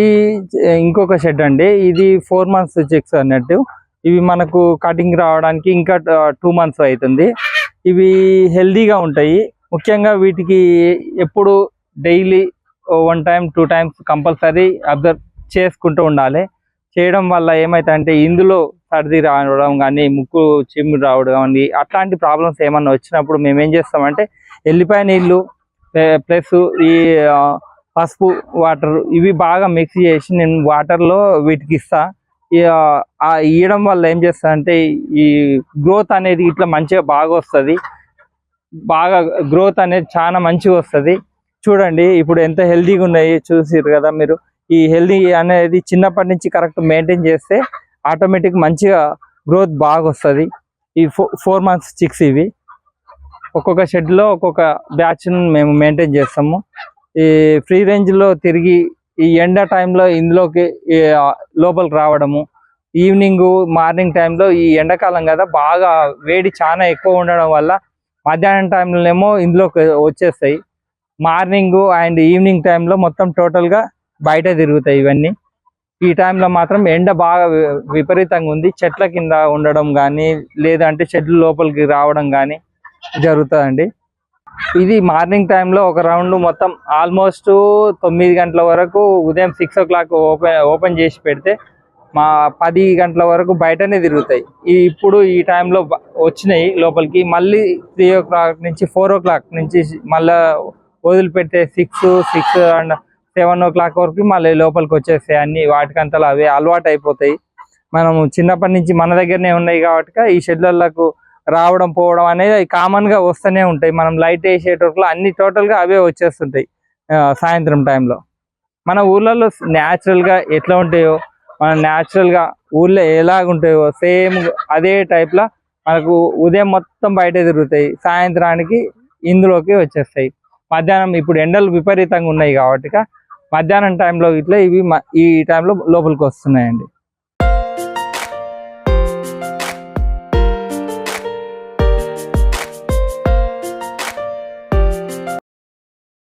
ఈ ఇంకొక షెడ్ అండి. ఇది ఫోర్ మంత్స్ చెక్స్ అన్నట్టు. ఇవి మనకు కటింగ్ రావడానికి ఇంకా టూ మంత్స్ అవుతుంది. ఇవి హెల్దీగా ఉంటాయి. ముఖ్యంగా వీటికి ఎప్పుడు daily one time two times compulsory observe చేసుకుంటూ ఉండాలి. చేయడం వల్ల ఏమైతే ఇందులో సర్ది రావడం కానీ ముక్కు చిమ్ము రావడం కానీ అట్లాంటి ప్రాబ్లమ్స్ ఏమన్నా వచ్చినప్పుడు మేము ఏం చేస్తామంటే ఎల్లిపాయ నీళ్ళు ప్లస్ ఈ పసుపు వాటర్ ఇవి బాగా మిక్స్ చేసి నేను వాటర్లో వీటికి ఇస్తా. ఆ ఇవ్వడం వల్ల ఏం చేస్తా అంటే ఈ గ్రోత్ అనేది ఇట్లా మంచిగా బాగా వస్తుంది. బాగా గ్రోత్ అనేది చాలా మంచిగా వస్తుంది. చూడండి ఇప్పుడు ఎంత హెల్దీగా ఉన్నాయి చూసిరు కదా మీరు. ఈ హెల్దీ అనేది చిన్నప్పటి నుంచి కరెక్ట్ మెయింటైన్ చేస్తే ఆటోమేటిక్ మంచిగా గ్రోత్ బాగా వస్తుంది. ఈ ఫోర్ మంత్స్ చిక్స్ ఇవి. ఒక్కొక్క షెడ్లో ఒక్కొక్క బ్యాచ్ మేము మెయింటైన్ చేస్తాము. ఈ ఫ్రీ రేంజ్లో తిరిగి ఈ ఎండ టైంలో ఇందులోకి లోపలికి రావడము ఈవినింగ్ మార్నింగ్ టైంలో ఈ ఎండాకాలం కదా బాగా వేడి చాలా ఎక్కువ ఉండడం వల్ల మధ్యాహ్నం టైంలోనేమో ఏమో ఇందులోకి వచ్చేస్తాయి. మార్నింగ్ అండ్ ఈవినింగ్ టైంలో మొత్తం టోటల్గా బయట తిరుగుతాయి ఇవన్నీ. ఈ టైంలో మాత్రం ఎండ బాగా విపరీతంగా ఉంది. చెట్ల కింద ఉండడం కానీ లేదంటే చెట్లు లోపలికి రావడం కానీ జరుగుతుందండి. ఇది మార్నింగ్ టైంలో ఒక రౌండ్ మొత్తం ఆల్మోస్ట్ తొమ్మిది గంటల వరకు ఉదయం six o'clock open open చేసి పెడితే మా పది గంటల వరకు బయటనే తిరుగుతాయి. ఇప్పుడు ఈ టైంలో వచ్చినాయి లోపలికి. మళ్ళీ త్రీ ఓ క్లాక్ నుంచి ఫోర్ ఓ క్లాక్ నుంచి మళ్ళీ వదిలిపెట్టే six six and seven o'clock వరకు మళ్ళీ లోపలికి వచ్చేస్తాయి అన్ని. వాటికంతలో అవే అలవాటు అయిపోతాయి మనం చిన్నప్పటి నుంచి మన దగ్గరనే ఉన్నాయి కాబట్టి ఈ షెడ్లకు రావడం పోవడం అనేది కామన్గా కామన్గా వస్తూనే ఉంటాయి. మనం లైట్ వేసేటప్పుడు అన్ని టోటల్గా అవే వచ్చేస్తుంటాయి సాయంత్రం టైంలో మన ఊర్లలో న్యాచురల్గా ఎట్లా ఉంటాయో మన న్యాచురల్గా గా ఊర్లో సేమ్ అదే టైప్లో మనకు ఉదయం మొత్తం బయట తిరుగుతాయి. సాయంత్రానికి ఇందులోకి వచ్చేస్తాయి. మధ్యాహ్నం ఇప్పుడు ఎండలు విపరీతంగా ఉన్నాయి కాబట్టి మధ్యాహ్నం టైంలో ఇట్లా ఇవి ఈ టైంలో లోపలికి వస్తున్నాయండి.